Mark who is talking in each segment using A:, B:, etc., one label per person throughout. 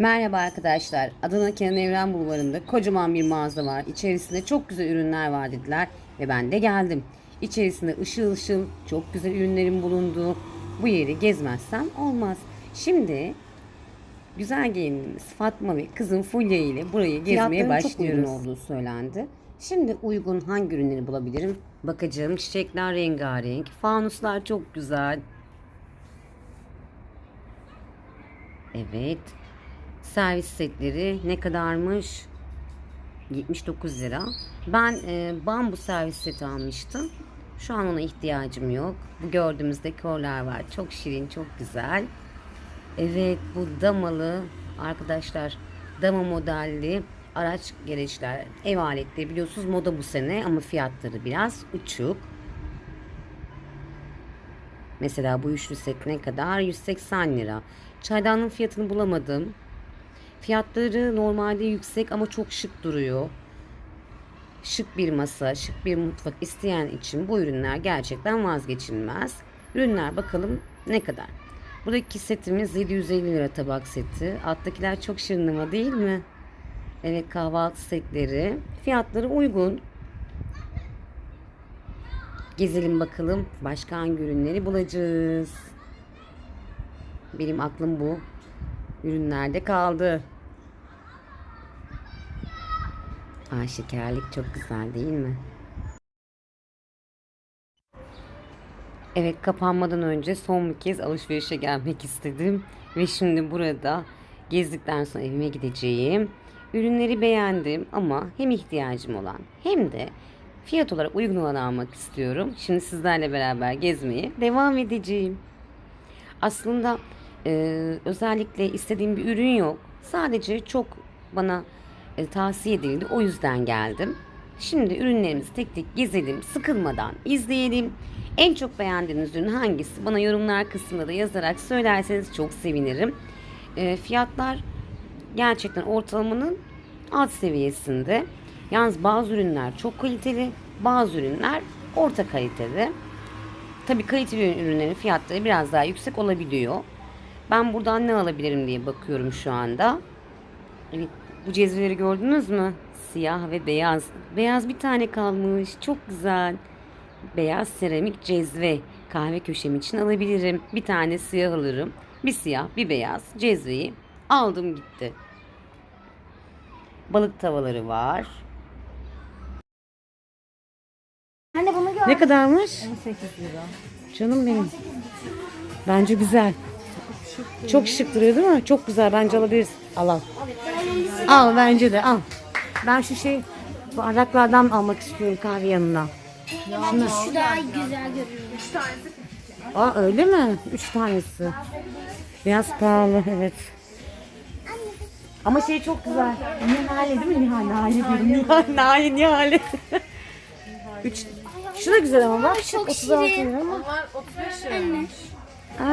A: Merhaba arkadaşlar. Adana Kenan Evren Bulvarı'nda kocaman bir mağaza var. İçerisinde çok güzel ürünler var dediler ve ben de geldim. İçerisinde ışıl ışıl çok güzel ürünlerin bulunduğu bu yeri gezmezsem olmaz. Şimdi güzel gelinimiz Fatma ve kızım Fulya ile burayı gezmeye
B: çok
A: başlıyoruz.
B: uygun
A: olduğu söylendi. Şimdi uygun hangi ürünleri bulabilirim? Bakacağım. Çiçekler rengarenk. Fanuslar çok güzel. Evet. Servis setleri ne kadarmış? 79 lira. Ben e, bambu servis seti almıştım. Şu an ona ihtiyacım yok. Bu gördüğümüz dekorlar var. Çok şirin, çok güzel. Evet bu damalı arkadaşlar dama modelli araç gereçler, ev aletleri biliyorsunuz moda bu sene ama fiyatları biraz uçuk. Mesela bu üçlü set ne kadar? 180 lira. Çaydanlığın fiyatını bulamadım. Fiyatları normalde yüksek ama çok şık duruyor. Şık bir masa, şık bir mutfak isteyen için bu ürünler gerçekten vazgeçilmez. Ürünler bakalım ne kadar. Buradaki setimiz 750 lira tabak seti. Alttakiler çok şirin ama değil mi? Evet kahvaltı setleri. Fiyatları uygun. Gezelim bakalım başka hangi ürünleri bulacağız. Benim aklım bu ürünlerde kaldı. Aa şekerlik çok güzel değil mi? Evet kapanmadan önce son bir kez alışverişe gelmek istedim. Ve şimdi burada gezdikten sonra evime gideceğim. Ürünleri beğendim ama hem ihtiyacım olan hem de fiyat olarak uygun olanı almak istiyorum. Şimdi sizlerle beraber gezmeye devam edeceğim. Aslında e, özellikle istediğim bir ürün yok. Sadece çok bana e, tavsiye edildi. O yüzden geldim. Şimdi ürünlerimizi tek tek gezelim. Sıkılmadan izleyelim. En çok beğendiğiniz ürün hangisi? Bana yorumlar kısmında da yazarak söylerseniz çok sevinirim. E, fiyatlar gerçekten ortalamanın alt seviyesinde. Yalnız bazı ürünler çok kaliteli, bazı ürünler orta kalitede. Tabii kaliteli ürünlerin fiyatları biraz daha yüksek olabiliyor. Ben buradan ne alabilirim diye bakıyorum şu anda. Evet, bu cezveleri gördünüz mü? Siyah ve beyaz. Beyaz bir tane kalmış. Çok güzel. Beyaz seramik cezve. Kahve köşem için alabilirim. Bir tane siyah alırım. Bir siyah, bir beyaz cezveyi aldım gitti. Balık tavaları var.
B: Anne bunu gör.
A: Ne kadarmış?
B: 18 lira.
A: Canım benim. Bence güzel. Çok şık duruyor değil mi? Çok güzel. Bence alabiliriz. Al al. Al bence de al. Ben şu şey bardaklardan almak istiyorum kahve yanına.
C: Şu daha güzel görünüyor.
A: Aa öyle mi? Üç tanesi. Biraz pahalı evet. Ama şey çok güzel. Nihale değil mi? Nihale. Nihale diyorum. Nihale. Nihale. Nihale. Üç. Şu da güzel ama bak.
C: çok
A: 36
C: şirin.
A: lira ama.
C: Anne.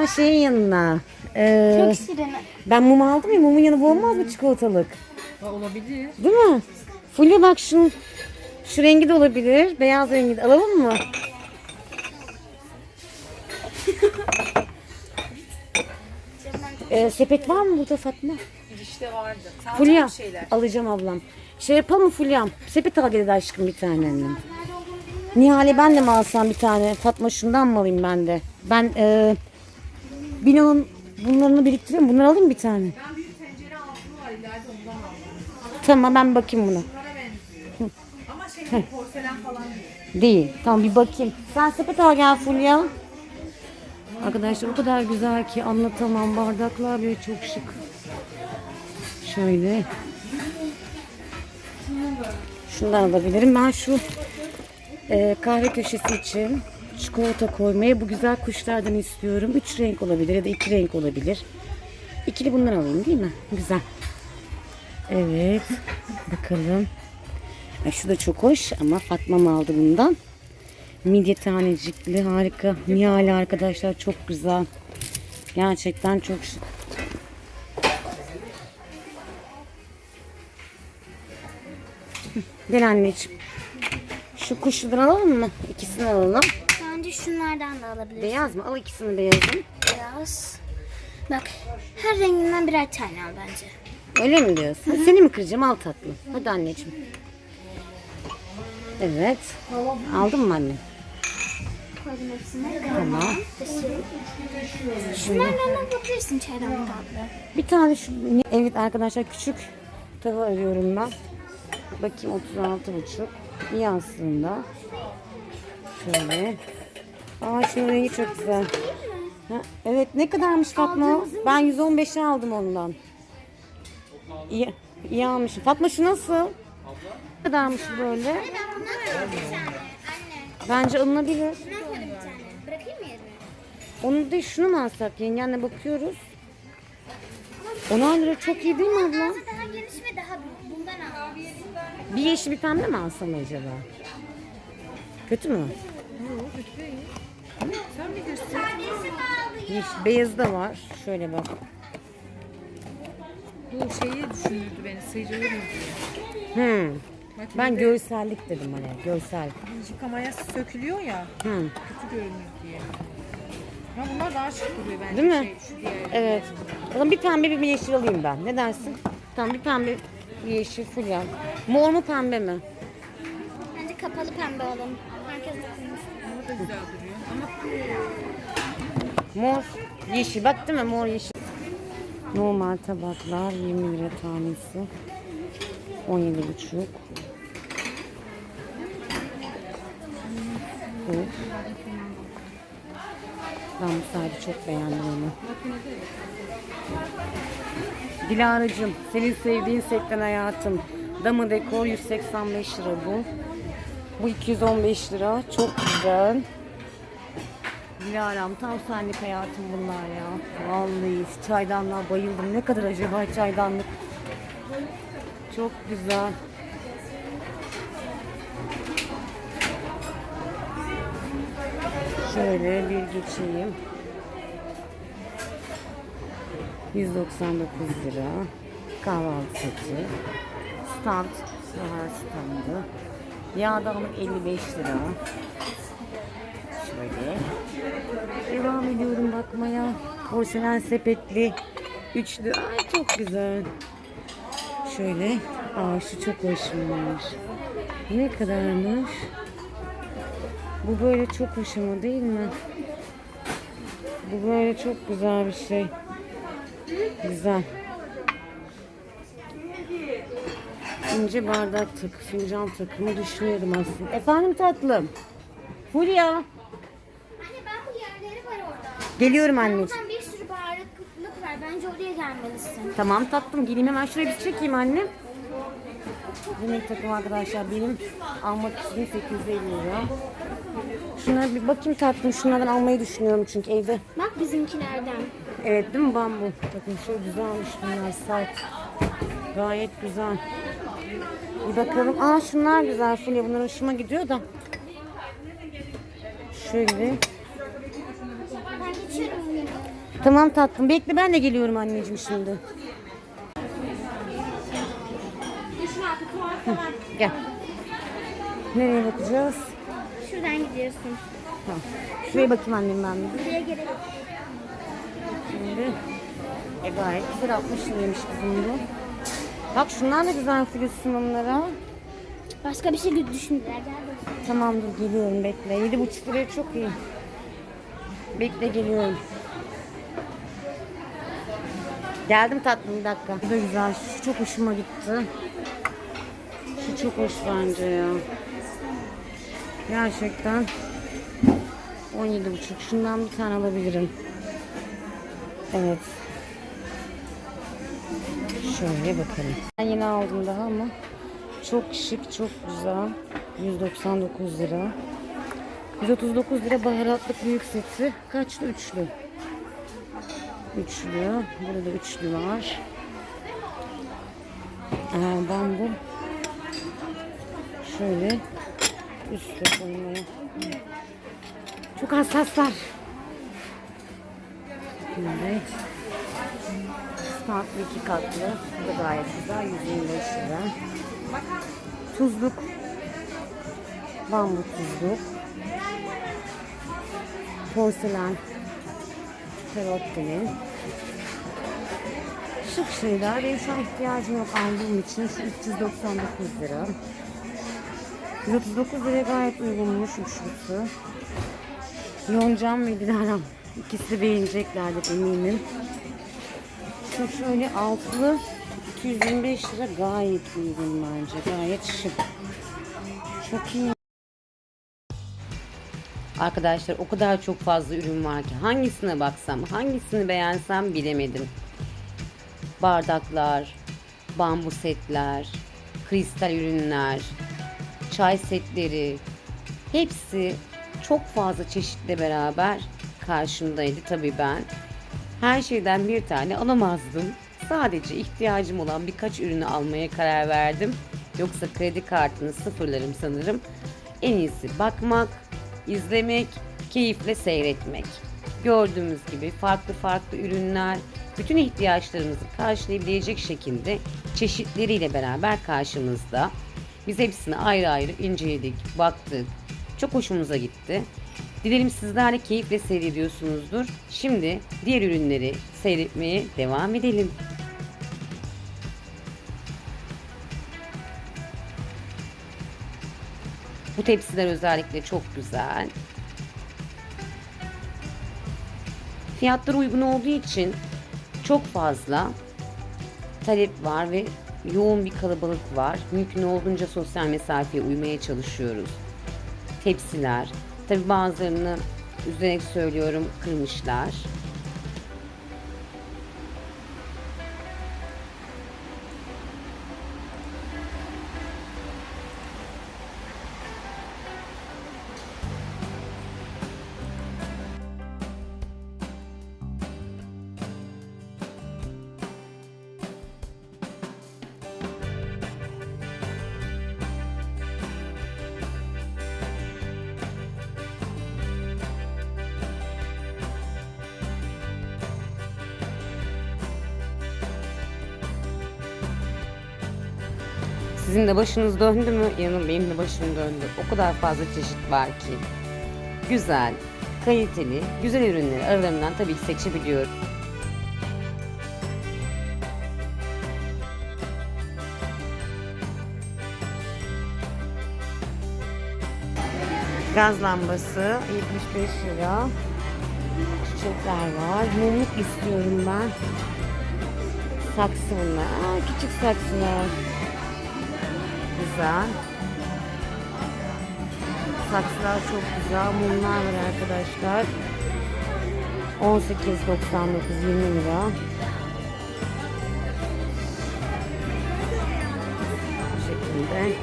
A: Aa şeyin yanına. Ee,
C: Çok şirin.
A: ben mum aldım ya mumun yanı bu olmaz mı çikolatalık? Olabilir. Değil mi? Fulya bak şunun şu rengi de olabilir. Beyaz rengi de alalım mı? Ee, sepet var mı burada Fatma?
B: İşte vardı.
A: Fulya alacağım ablam. Şey yapalım mı Fulya'm? Sepet al dedi aşkım bir tane. Nihale ben de mi alsam bir tane? Fatma şundan mı alayım ben de? Ben e, Bino'nun bunlarını biriktiriyorum. Bunları alayım bir tane. Tamam ben bakayım buna.
B: Ama şey porselen falan değil.
A: Değil. Tamam bir bakayım. Sen sepet al gel Fulya. Arkadaşlar o kadar güzel ki anlatamam. Bardaklar bile çok şık. Şöyle. Şundan alabilirim. Ben şu e, kahve köşesi için çikolata koymayı bu güzel kuşlardan istiyorum. Üç renk olabilir ya da iki renk olabilir. İkili bundan alayım değil mi? Güzel. Evet. Bakalım. Ya şu da çok hoş ama Fatma mı aldı bundan? Midye tanecikli harika. Nihale arkadaşlar çok güzel. Gerçekten çok şık. Gel anneciğim. Şu kuşludan alalım mı? İkisini alalım.
C: Bence şunlardan da alabiliriz.
A: Beyaz mı? Al ikisini beyazın.
C: Beyaz. Bak her renginden birer tane al bence.
D: Öyle mi diyorsun? Hadi seni mi kıracağım? Al tatlım. Hadi anneciğim. Evet. Aldın mı anne?
C: Koydum hepsini.
D: Tamam.
C: Şunlardan alabilirsin çaydanlık abla.
D: Bir tane şu... Evet arkadaşlar küçük tava arıyorum ben. Bakayım 36 buçuk. İyi aslında. Şöyle. Aa şunun rengi çok güzel. Ha, evet ne kadarmış Fatma? Ben 115'e aldım ondan. İyi, iyi almışım. Fatma şu nasıl? Ne kadarmış böyle?
C: Ben bundan koydum bir tane. Anne.
D: Bence alınabilir.
C: Bundan koydum bir tane. Bırakayım mı yerine?
D: Onu değil şunu mu alsak? Yengenle bakıyoruz. 10 lira çok iyi değil mi abla?
C: Ağzı daha geniş ve daha büyük. Bundan al.
D: Bir yeşil bir pembe mi alsam acaba? Kötü mü?
B: Sen bilirsin.
C: Ya.
D: Yeşil, beyazı da var. Şöyle bak.
B: Bu şeyi düşündürdü beni. Sıyrılır mı diye.
D: Hmm.
B: Makinede
D: Ben görsellik dedim hani. Görsel.
B: yıkamaya sökülüyor ya.
D: Hmm.
B: Kötü görünür diye. Ama bunlar daha şık duruyor bence.
D: Değil mi?
B: Şey, şu diğer.
D: Evet. O zaman bir pembe bir yeşil alayım ben. Ne dersin? Tamam bir pembe bir yeşil fulya. Mor mu pembe mi?
C: Bence kapalı pembe alalım.
B: Bu da güzel. Ama
D: Mor. Yeşil. Bak değil mi? Mor yeşil. Normal tabaklar 20 lira tanesi. 17 buçuk. Of. Ben bu sayede çok beğendim onu. Dilara'cığım senin sevdiğin sekten hayatım. Dama dekor 185 lira bu. Bu 215 lira. Çok güzel. Dilara'm tam senlik hayatım bunlar ya. Vallahi çaydanlığa bayıldım. Ne kadar acaba çaydanlık? Çok güzel. Şöyle bir geçeyim. 199 lira. Kahvaltı seti. Stand. Bahar standı. Yağdanlık 55 lira. Şöyle. Devam ediyorum bakmaya. Porselen sepetli. Üçlü. Ay çok güzel. Şöyle. Aa şu çok hoşmuş. Ne kadarmış? Bu böyle çok hoş ama değil mi? Bu böyle çok güzel bir şey. Güzel. İnce bardak takı, fincan takımı düşünüyordum aslında. Efendim tatlım. Fulya.
C: Anne ben bu yerleri var orada.
D: Geliyorum anneciğim.
C: Buradan bir sürü bağırıklık var. Bence oraya gelmelisin.
D: Tamam tatlım geleyim hemen şuraya bir çekeyim annem. Yemek takımı arkadaşlar benim almak istediğim 850 lira. Şuna bir bakayım tatlım şunlardan almayı düşünüyorum çünkü evde.
C: Bak bizimkilerden.
D: Evet değil mi bambu? Bakın şöyle güzelmiş bunlar sert. Gayet güzel. Bakalım. Aa şunlar güzel Fulya bunlar hoşuma gidiyor da. Şöyle. Tamam tatlım bekle ben de geliyorum anneciğim şimdi. Hı, Gel. Nereye bakacağız?
C: Şuradan gidiyorsun.
D: Tamam. Şuraya bakayım annem ben bir.
C: Buraya gerek.
D: Şimdi. E gayet güzel 60 liraymış kızım bu. Bak şunlar da güzel filisin onlara.
C: Başka bir şey düşündüler. Gel bakalım.
D: Tamam dur geliyorum bekle. 7,5 liraya çok iyi. Bekle geliyorum. Geldim tatlım bir dakika. Bu da güzel. Şu çok hoşuma gitti. Şu çok hoş bence ya. Gerçekten 17,5. Şundan bir tane alabilirim. Evet. Şöyle bakalım. Ben yeni aldım daha ama çok şık, çok güzel. 199 lira. 139 lira baharatlık büyük seti. Kaçlı? Üçlü. Üçlü. Burada üçlü var. Aa, bambu. Şöyle üstte koymaya. Çok hassaslar. Şimdi standlı iki katlı. Bu da gayet güzel. 125 lira. Tuzluk. Bambu tuzluk. Porselen. Perotti'nin.
A: şık şeyler. Benim şu ihtiyacım yok aldığım için şu 399 lira. 139 liraya gayet uygunmuş üçlüsü. Yoncam ve Dilara'm ikisi beğeneceklerdir eminim. Şu şöyle altılı 225 lira gayet uygun bence. Gayet şık. Çok iyi. Arkadaşlar o kadar çok fazla ürün var ki hangisine baksam, hangisini beğensem bilemedim. Bardaklar, bambu setler, kristal ürünler, çay setleri hepsi çok fazla çeşitle beraber karşımdaydı tabii ben. Her şeyden bir tane alamazdım. Sadece ihtiyacım olan birkaç ürünü almaya karar verdim. Yoksa kredi kartını sıfırlarım sanırım. En iyisi bakmak, izlemek, keyifle seyretmek. Gördüğümüz gibi farklı farklı ürünler, bütün ihtiyaçlarımızı karşılayabilecek şekilde çeşitleriyle beraber karşımızda. Biz hepsini ayrı ayrı inceledik, baktık. Çok hoşumuza gitti. Dilerim sizler de keyifle seyrediyorsunuzdur. Şimdi diğer ürünleri seyretmeye devam edelim. Bu tepsiler özellikle çok güzel. Fiyatları uygun olduğu için çok fazla talep var ve yoğun bir kalabalık var. Mümkün olduğunca sosyal mesafeye uymaya çalışıyoruz. Tepsiler, tabi bazılarını üzerek söylüyorum kırmışlar. Sizin de başınız döndü mü? Yanım benim de başım döndü. O kadar fazla çeşit var ki. Güzel, kaliteli, güzel ürünleri aralarından tabii ki seçebiliyorum. Gaz lambası 75 lira. Çiçekler var. Mumluk istiyorum ben. Saksı bunlar. Aa, küçük saksılar. Güzel. Saksılar çok güzel. Mumlar var arkadaşlar. 18.99 20 lira. Bu şekilde.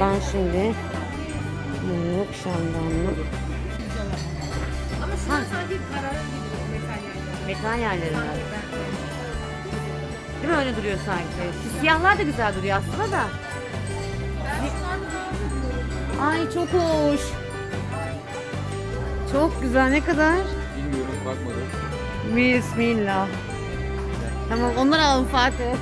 A: Ben şimdi mumluk, şamdanlık,
B: Ama şu an sadece kararır gibi metal yerler.
A: metal yerleri var. Değil mi öyle duruyor sanki? Şu siyahlar da güzel duruyor aslında da. Ay çok hoş. Çok güzel. Ne kadar?
E: Bilmiyorum bakmadım.
A: Bismillah. Tamam onları alın Fatih.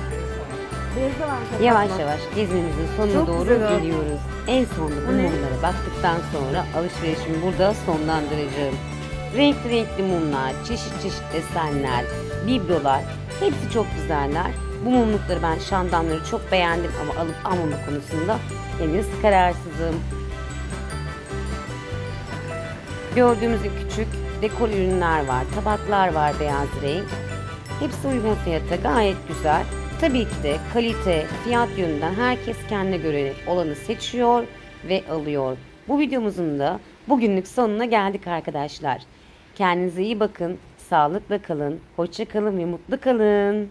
A: Yavaş yavaş gezimizin sonuna
D: Çok
A: doğru
D: güzel
A: geliyoruz. En sonunda bu mumlara baktıktan sonra alışverişimi burada sonlandıracağım. Renkli renkli mumlar, çeşit çeşit desenler, biblolar hepsi çok güzeller. Bu mumlukları ben şamdanları çok beğendim ama alıp almama konusunda henüz kararsızım. Gördüğümüz küçük dekor ürünler var, tabaklar var beyaz renk. Hepsi uygun fiyata gayet güzel. Tabii ki de kalite, fiyat yönünden herkes kendine göre olanı seçiyor ve alıyor. Bu videomuzun da bugünlük sonuna geldik arkadaşlar. Kendinize iyi bakın, sağlıkla kalın, hoşça kalın ve mutlu kalın.